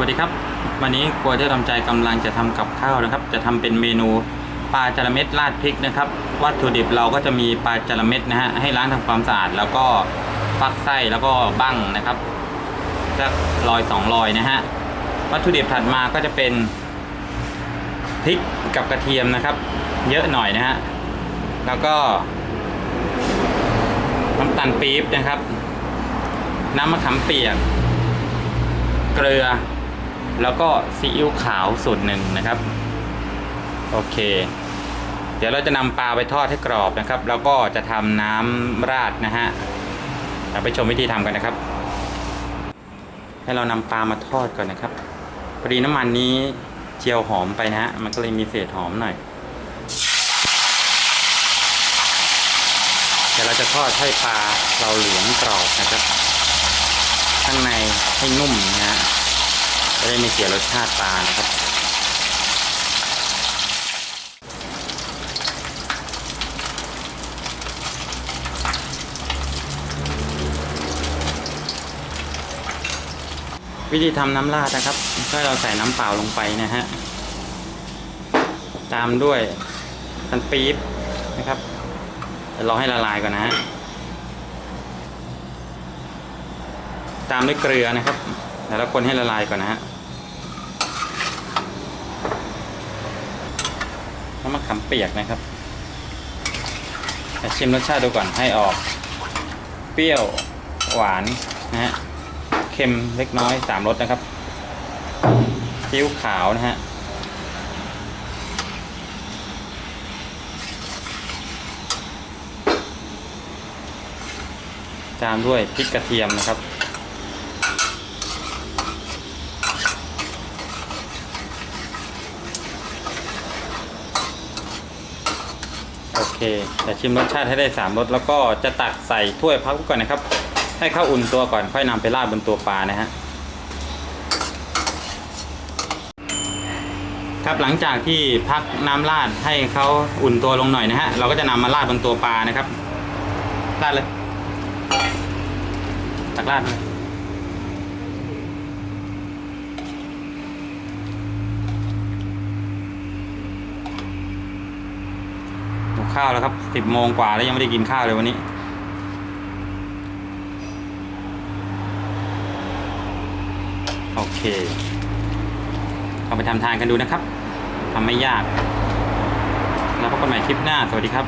วัสดีครับ วันนี้ครัวเจะทำใจกำลังจะทำกับข้าวนะครับ จะทำเป็นเมนูปลาจระเม็ดราดพริกนะครับ วัตถุดิบเราก็จะมีปลาจระเม็ดนะฮะให้ล้างทำความสะอาด แล้วก็ฟักไส้แล้วก็บั้งนะครับสักรอยสองรอยนะฮะวัตถุดิบถัดมาก็จะเป็นพริกกับกระเทียมนะครับ เยอะหน่อยนะฮะแล้วก็น้ำตาลปี๊บนะครับ น้ำมะขามเปียกเกลือ แล้วก็ซีอิ๊วขาวสูตรหนึ่งนะครับ โอเค เดี๋ยวเราจะนำปลาไปทอดให้กรอบนะครับ แล้วก็จะทำน้ำราดนะฮะเราไปชมวิธีทำกันนะครับ ให้เรานำปลามาทอดก่อนนะครับพอดีน้ำมันนี้เจียวหอมไปนะฮะ มันก็เลยมีเศษหอมหน่อย เดี๋ยวเราจะทอดให้ปลาเราเหลืองกรอบนะครับ ข้างในให้นุ่มนะฮะจะ ได้ไม่เสียรสชาติปลานะครับวิธีทำน้ำราดนะครับ ก็เราใส่น้ำเปล่าลงไปนะฮะ ตามด้วยน้ำปี๊บนะครับเรอให้ละลายก่อนนะฮะ ตามด้วยเกลือนะครับเดี๋ยวคนให้ละลายก่อนนะฮะน้ำมะ ขามเปียกนะครับชิมรสชาติดูก่อนให้ออก เปรี้ยวหวานนะฮะเค็มเล็กน้อยสามรสนะครับซีอิ๊วขาวนะฮะตามด้วยพริกกระเทียมนะครับ โอเคแต่ชิมรสชาติให้ได้สามรสแล้วก็จะตักใส่ถ้วยพักก่อนนะครับ ให้เข้าอุ่นตัวก่อนค่อยนำไปราดบนตัวปลานะฮะครับหลังจากที่พักน้ำราดให้เขาอุ่นตัวลงหน่อยนะฮะเราก็จะนำมาราดบนตัวปลานะครับราดเลยตักราดเลย ข้าวแล้วครับสิบโมงกว่าแล้วยังไม่ได้กินข้าวเลยวันนี้ โอเคเราไปทำทานกันดูนะครับทำไม่ยาก แล้วพบกันใหม่คลิปหน้า สวัสดีครับ